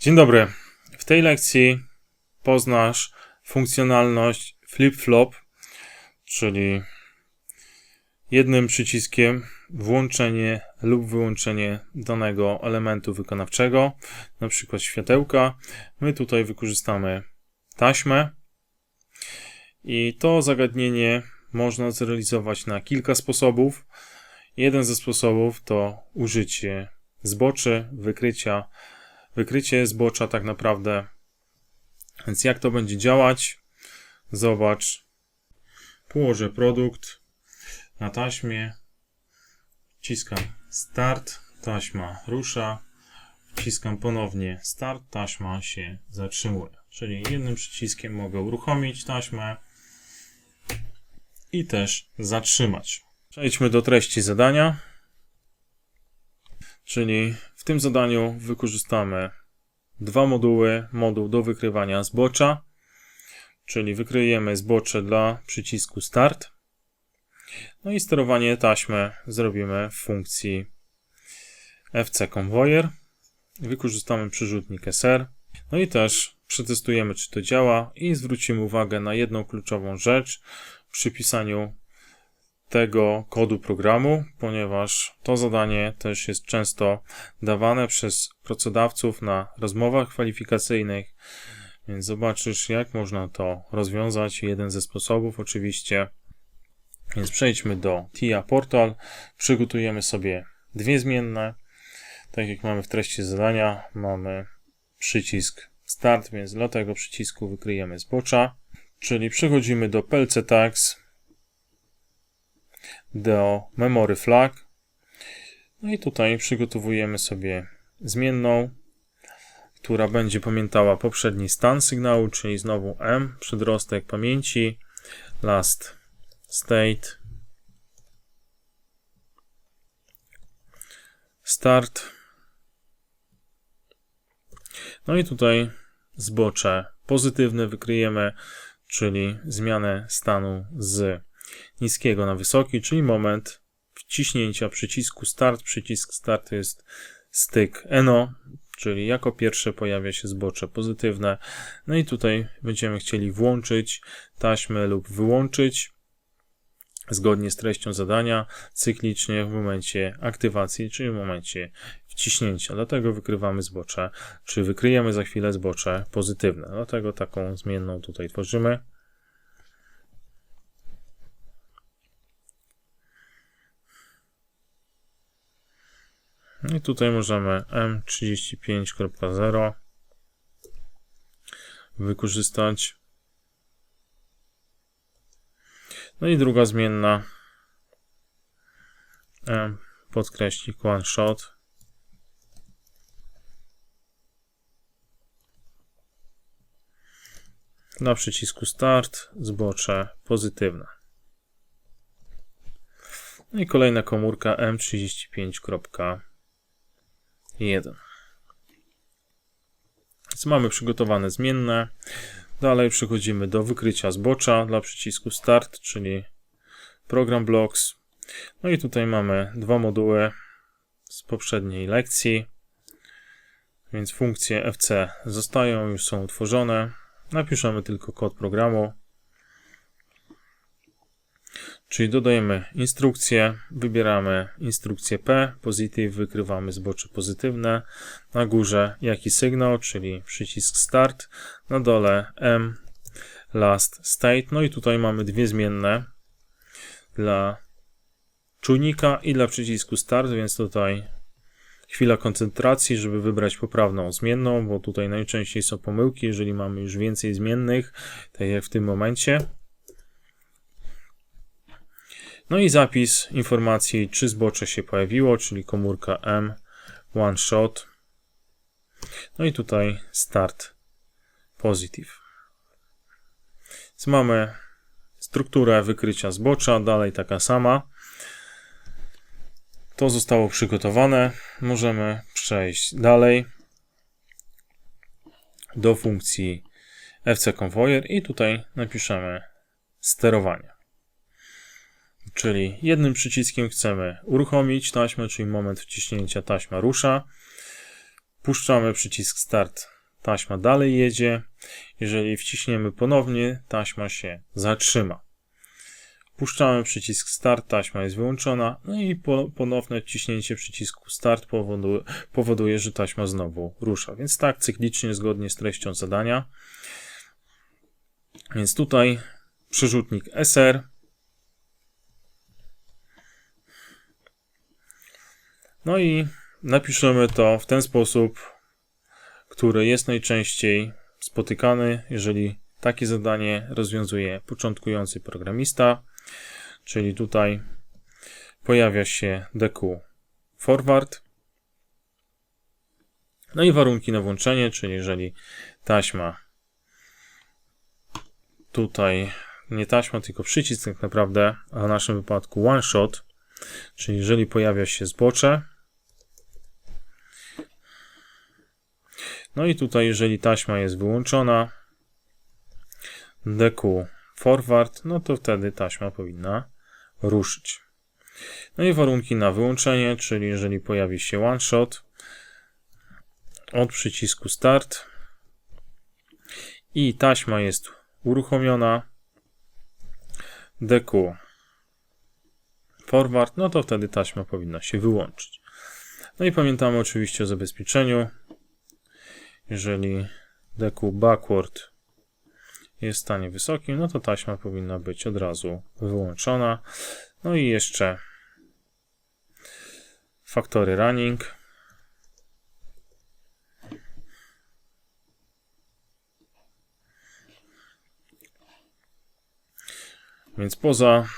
Dzień dobry. W tej lekcji poznasz funkcjonalność flip-flop, czyli jednym przyciskiem włączenie lub wyłączenie danego elementu wykonawczego, na przykład światełka. My tutaj wykorzystamy taśmę i to zagadnienie można zrealizować na kilka sposobów. Jeden ze sposobów to użycie zboczy, wykrycia, wykrycie zbocza tak naprawdę. Więc jak to będzie działać? Zobacz. Położę produkt na taśmie. Wciskam start, taśma rusza. Wciskam ponownie start, taśma się zatrzymuje. Czyli jednym przyciskiem mogę uruchomić taśmę i też zatrzymać. Przejdźmy do treści zadania. Czyli w tym zadaniu wykorzystamy dwa moduły. Moduł do wykrywania zbocza, czyli wykryjemy zbocze dla przycisku Start. No i sterowanie taśmy zrobimy w funkcji FC Convoyer. Wykorzystamy przyrzutnik SR. No i też przetestujemy, czy to działa i zwrócimy uwagę na jedną kluczową rzecz przy pisaniu tego kodu programu, ponieważ to zadanie też jest często dawane przez pracodawców na rozmowach kwalifikacyjnych, więc zobaczysz, jak można to rozwiązać. Jeden ze sposobów, oczywiście. Więc przejdźmy do TIA Portal, przygotujemy sobie dwie zmienne. Tak jak mamy w treści zadania, mamy przycisk Start, więc dla tego przycisku wykryjemy zbocza, czyli przechodzimy do PLC Tags, do memory flag. No i tutaj przygotowujemy sobie zmienną, która będzie pamiętała poprzedni stan sygnału, czyli znowu M, przedrostek pamięci, last state, start. No i tutaj zbocze pozytywne wykryjemy, czyli zmianę stanu z niskiego na wysoki, czyli moment wciśnięcia przycisku start. Przycisk start jest styk NO, czyli jako pierwsze pojawia się zbocze pozytywne. No i tutaj będziemy chcieli włączyć taśmę lub wyłączyć zgodnie z treścią zadania cyklicznie w momencie aktywacji, czyli w momencie wciśnięcia. Dlatego wykrywamy zbocze, czy wykryjemy za chwilę zbocze pozytywne. Dlatego taką zmienną tutaj tworzymy. I tutaj możemy M35.0 wykorzystać. No i druga zmienna M podkreślik one shot. Na przycisku start zbocze pozytywne. No i kolejna komórka M35.0 1. Więc mamy przygotowane zmienne. Dalej przechodzimy do wykrycia zbocza dla przycisku Start, czyli Program Blocks. No i tutaj mamy dwa moduły z poprzedniej lekcji. Więc funkcje FC zostają, już są utworzone. Napiszemy tylko kod programu. Czyli dodajemy instrukcję, wybieramy instrukcję P, positive, wykrywamy zbocze pozytywne, na górze jaki sygnał, czyli przycisk start, na dole M, last state, no i tutaj mamy dwie zmienne. Dla czujnika i dla przycisku start, więc tutaj chwila koncentracji, żeby wybrać poprawną zmienną, bo tutaj najczęściej są pomyłki, jeżeli mamy już więcej zmiennych, tak jak w tym momencie. No i zapis informacji, czy zbocze się pojawiło, czyli komórka M, one shot. No i tutaj start positive. Więc mamy strukturę wykrycia zbocza, dalej taka sama. To zostało przygotowane. Możemy przejść dalej do funkcji FC Convoyer i tutaj napiszemy sterowanie. Czyli jednym przyciskiem chcemy uruchomić taśmę, czyli moment wciśnięcia taśma rusza. Puszczamy przycisk start, taśma dalej jedzie. Jeżeli wciśniemy ponownie, taśma się zatrzyma. Puszczamy przycisk start, taśma jest wyłączona, no i po, ponowne wciśnięcie przycisku start powoduje, powoduje, że taśma znowu rusza. Więc tak cyklicznie, zgodnie z treścią zadania. Więc tutaj przerzutnik SR. No i napiszemy to w ten sposób, który jest najczęściej spotykany, jeżeli takie zadanie rozwiązuje początkujący programista, czyli tutaj pojawia się DQ forward. No i warunki na włączenie, czyli jeżeli taśma tutaj nie taśma, tylko przycisk tak naprawdę, a w naszym wypadku one shot, czyli jeżeli pojawia się zbocze, no i tutaj jeżeli taśma jest wyłączona, DQ forward, no to wtedy taśma powinna ruszyć. No i warunki na wyłączenie, czyli jeżeli pojawi się one shot od przycisku start i taśma jest uruchomiona, DQ forward, no to wtedy taśma powinna się wyłączyć. No i pamiętamy oczywiście o zabezpieczeniu. Jeżeli DQ backward jest w stanie wysokim, no to taśma powinna być od razu wyłączona. No i jeszcze faktory running. Więc poza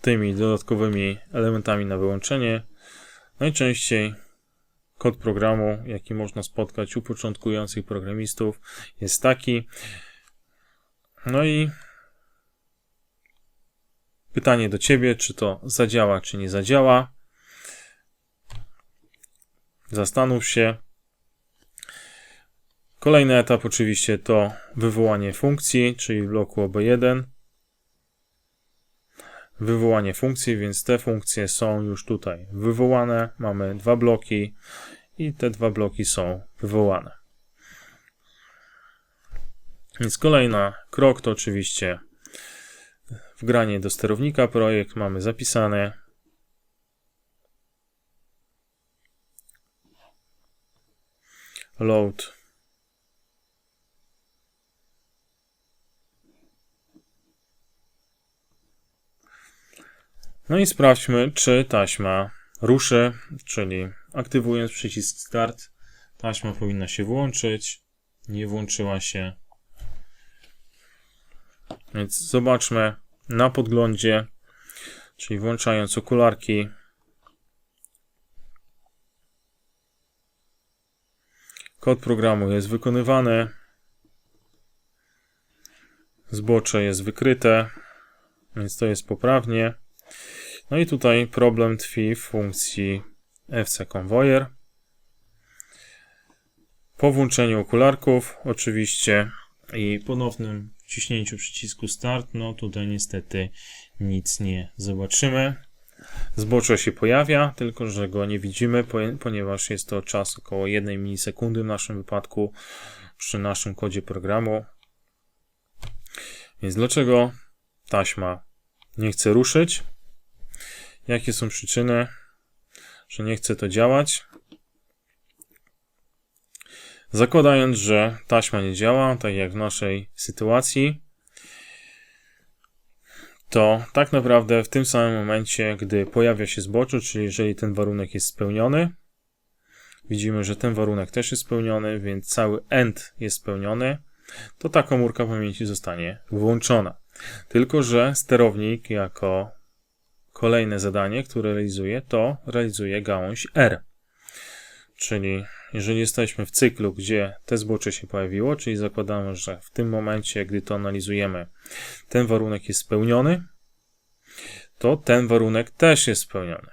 tymi dodatkowymi elementami na wyłączenie, najczęściej kod programu, jaki można spotkać u początkujących programistów, jest taki. No i pytanie do Ciebie, czy to zadziała, czy nie zadziała. Zastanów się. Kolejny etap oczywiście to wywołanie funkcji, czyli bloku OB1 wywołanie funkcji, więc te funkcje są już tutaj wywołane. Mamy dwa bloki i te dwa bloki są wywołane. Więc kolejna krok to oczywiście wgranie do sterownika projekt. Mamy zapisane. Load No i sprawdźmy, czy taśma ruszy, czyli aktywując przycisk start, taśma powinna się włączyć. Nie włączyła się. Więc zobaczmy na podglądzie, czyli włączając okularki. Kod programu jest wykonywany. Zbocze jest wykryte, więc to jest poprawnie. No i tutaj problem tkwi w funkcji FC Convoyer. Po włączeniu okularków, oczywiście, i ponownym wciśnięciu przycisku Start, no tutaj niestety nic nie zobaczymy. Zbocze się pojawia, tylko że go nie widzimy, ponieważ jest to czas około 1 milisekundy w naszym wypadku przy naszym kodzie programu. Więc dlaczego taśma nie chce ruszyć? Jakie są przyczyny, że nie chce to działać? Zakładając, że taśma nie działa, tak jak w naszej sytuacji, to tak naprawdę w tym samym momencie, gdy pojawia się zbocze, czyli jeżeli ten warunek jest spełniony, widzimy, że ten warunek też jest spełniony, więc cały end jest spełniony, to ta komórka pamięci zostanie włączona. Tylko, że sterownik jako Kolejne zadanie, które realizuje, to realizuje gałąź R. Czyli jeżeli jesteśmy w cyklu, gdzie te zbocze się pojawiło, czyli zakładamy, że w tym momencie, gdy to analizujemy, ten warunek jest spełniony, to ten warunek też jest spełniony.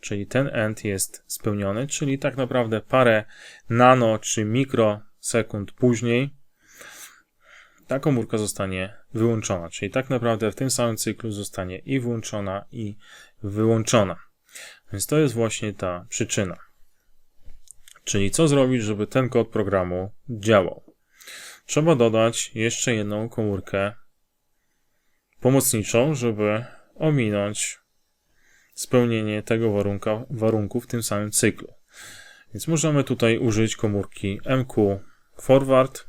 Czyli ten end jest spełniony, czyli tak naprawdę parę nano czy mikrosekund później ta komórka zostanie wyłączona. Czyli tak naprawdę w tym samym cyklu zostanie i włączona, i wyłączona. Więc to jest właśnie ta przyczyna. Czyli co zrobić, żeby ten kod programu działał? Trzeba dodać jeszcze jedną komórkę pomocniczą, żeby ominąć spełnienie tego warunka, warunku w tym samym cyklu. Więc możemy tutaj użyć komórki MQ forward,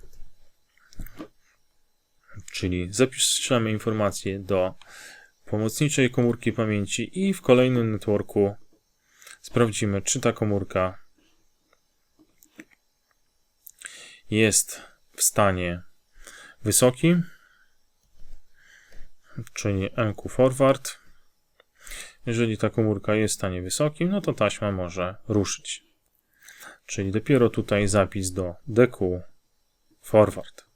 czyli zapiszemy informację do pomocniczej komórki pamięci i w kolejnym networku sprawdzimy, czy ta komórka jest w stanie wysokim, czyli MQ forward. Jeżeli ta komórka jest w stanie wysokim, no to taśma może ruszyć. Czyli dopiero tutaj zapis do DQ forward.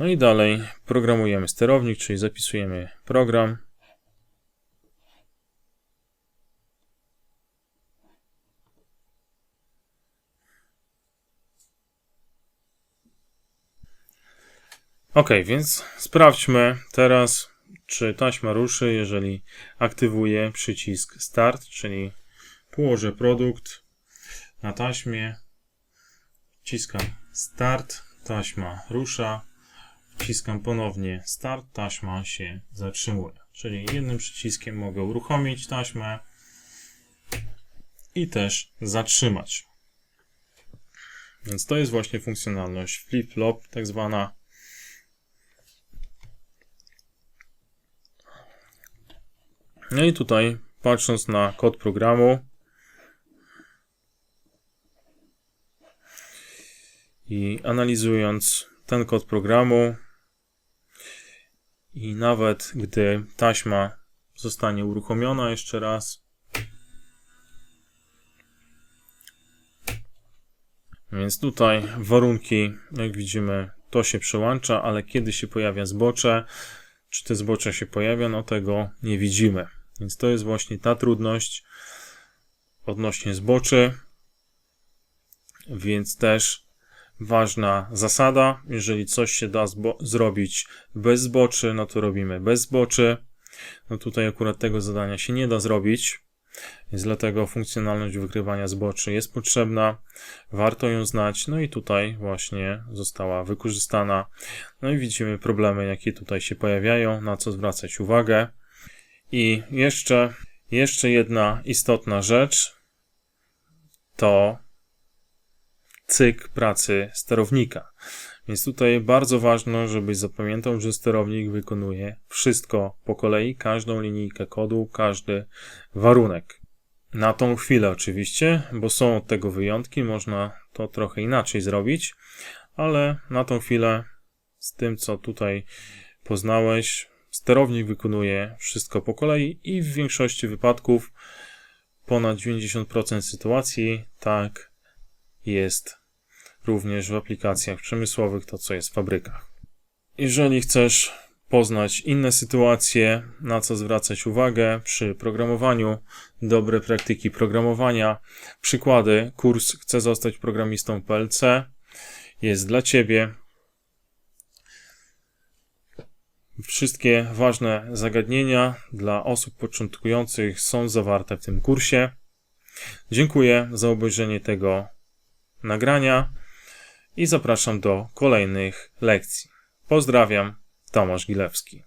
No i dalej programujemy sterownik, czyli zapisujemy program. Ok, więc sprawdźmy teraz, czy taśma ruszy, jeżeli aktywuję przycisk Start, czyli położę produkt na taśmie, wciskam Start, taśma rusza, wciskam ponownie Start, taśma się zatrzymuje. Czyli jednym przyciskiem mogę uruchomić taśmę i też zatrzymać. Więc to jest właśnie funkcjonalność flip-flop, tak zwana. No i tutaj, patrząc na kod programu i analizując ten kod programu, i nawet gdy taśma zostanie uruchomiona jeszcze raz, więc tutaj warunki, jak widzimy, to się przełącza, ale kiedy się pojawia zbocze, czy te zbocze się pojawia, no tego nie widzimy. Więc to jest właśnie ta trudność odnośnie zboczy. Więc też ważna zasada. Jeżeli coś się da zrobić bez zboczy, no to robimy bez zboczy. No tutaj akurat tego zadania się nie da zrobić, więc dlatego funkcjonalność wykrywania zboczy jest potrzebna. Warto ją znać. No i tutaj właśnie została wykorzystana. No i widzimy problemy, jakie tutaj się pojawiają, na co zwracać uwagę. I jeszcze, jeszcze jedna istotna rzecz to cykl pracy sterownika. Więc tutaj bardzo ważne, żebyś zapamiętał, że sterownik wykonuje wszystko po kolei, każdą linijkę kodu, każdy warunek. Na tą chwilę oczywiście, bo są od tego wyjątki, można to trochę inaczej zrobić, ale na tą chwilę z tym, co tutaj poznałeś, sterownik wykonuje wszystko po kolei i w większości wypadków, ponad 90% sytuacji, tak jest również w aplikacjach przemysłowych, to co jest w fabrykach. Jeżeli chcesz poznać inne sytuacje, na co zwracać uwagę przy programowaniu, dobre praktyki programowania, przykłady, kurs Chcę zostać programistą PLC jest dla Ciebie. Wszystkie ważne zagadnienia dla osób początkujących są zawarte w tym kursie. Dziękuję za obejrzenie tego nagrania i zapraszam do kolejnych lekcji. Pozdrawiam, Tomasz Gilewski.